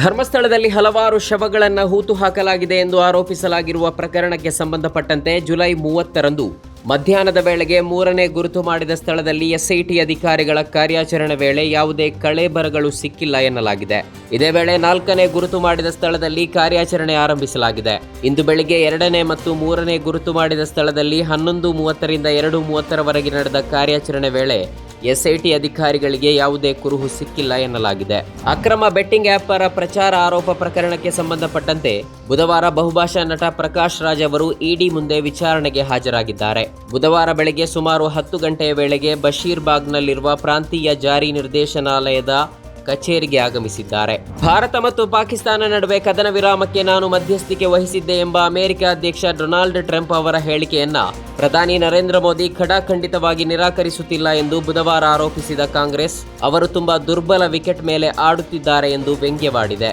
ಧರ್ಮಸ್ಥಳದಲ್ಲಿ ಹಲವಾರು ಶವಗಳನ್ನು ಹೂತು ಹಾಕಲಾಗಿದೆ ಎಂದು ಆರೋಪಿಸಲಾಗಿರುವ ಪ್ರಕರಣಕ್ಕೆ ಸಂಬಂಧಪಟ್ಟಂತೆ ಜುಲೈ ಮೂವತ್ತರಂದು ಮಧ್ಯಾಹ್ನದ ವೇಳೆಗೆ ಮೂರನೇ ಗುರುತು ಮಾಡಿದ ಸ್ಥಳದಲ್ಲಿ ಎಸ್ಐಟಿ ಅಧಿಕಾರಿಗಳ ಕಾರ್ಯಾಚರಣೆ ವೇಳೆ ಯಾವುದೇ ಕಳೆಬರಗಳು ಸಿಕ್ಕಿಲ್ಲ ಎನ್ನಲಾಗಿದೆ. ಇದೇ ವೇಳೆ ನಾಲ್ಕನೇ ಗುರುತು ಮಾಡಿದ ಸ್ಥಳದಲ್ಲಿ ಕಾರ್ಯಾಚರಣೆ ಆರಂಭಿಸಲಾಗಿದೆ. ಇಂದು ಬೆಳಿಗ್ಗೆ ಎರಡನೇ ಮತ್ತು ಮೂರನೇ ಗುರುತು ಮಾಡಿದ ಸ್ಥಳದಲ್ಲಿ ಹನ್ನೊಂದು ಮೂವತ್ತರಿಂದ ಎರಡು ಮೂವತ್ತರವರೆಗೆ ನಡೆದ ಕಾರ್ಯಾಚರಣೆ ವೇಳೆ ಎಸ್ಐಟಿ ಅಧಿಕಾರಿಗಳಿಗೆ ಯಾವುದೇ ಕುರುಹು ಸಿಕ್ಕಿಲ್ಲ ಎನ್ನಲಾಗಿದೆ. ಅಕ್ರಮ ಬೆಟ್ಟಿಂಗ್ ಆಪ್ ಪರ ಪ್ರಚಾರ ಆರೋಪ ಪ್ರಕರಣಕ್ಕೆ ಸಂಬಂಧಪಟ್ಟಂತೆ ಬುಧವಾರ ಬಹುಭಾಷಾ ನಟ ಪ್ರಕಾಶ್ ರಾಜ್ ಅವರು ಇಡಿ ಮುಂದೆ ವಿಚಾರಣೆಗೆ ಹಾಜರಾಗಿದ್ದಾರೆ. ಬುಧವಾರ ಬೆಳಗ್ಗೆ ಸುಮಾರು ಹತ್ತು ಗಂಟೆಯ ವೇಳೆಗೆ ಬಶೀರ್ಬಾಗ್ನಲ್ಲಿರುವ ಪ್ರಾಂತೀಯ ಜಾರಿ ನಿರ್ದೇಶನಾಲಯದ ಕಚೇರಿಗೆ ಆಗಮಿಸಿದ್ದಾರೆ. ಭಾರತ ಮತ್ತು ಪಾಕಿಸ್ತಾನ ನಡುವೆ ಕದನ ವಿರಾಮಕ್ಕೆ ನಾನು ಮಧ್ಯಸ್ಥಿಕೆ ವಹಿಸಿದ್ದೆ ಎಂಬ ಅಮೆರಿಕ ಅಧ್ಯಕ್ಷ ಡೊನಾಲ್ಡ್ ಟ್ರಂಪ್ ಅವರ ಹೇಳಿಕೆಯನ್ನ ಪ್ರಧಾನಿ ನರೇಂದ್ರ ಮೋದಿ ಖಡಾಖಂಡಿತವಾಗಿ ನಿರಾಕರಿಸುತ್ತಿಲ್ಲ ಎಂದು ಬುಧವಾರ ಆರೋಪಿಸಿದ ಕಾಂಗ್ರೆಸ್. ಅವರು ತುಂಬಾ ದುರ್ಬಲ ವಿಕೆಟ್ ಮೇಲೆ ಆಡುತ್ತಿದ್ದಾರೆ ಎಂದು ವ್ಯಂಗ್ಯವಾಡಿದೆ.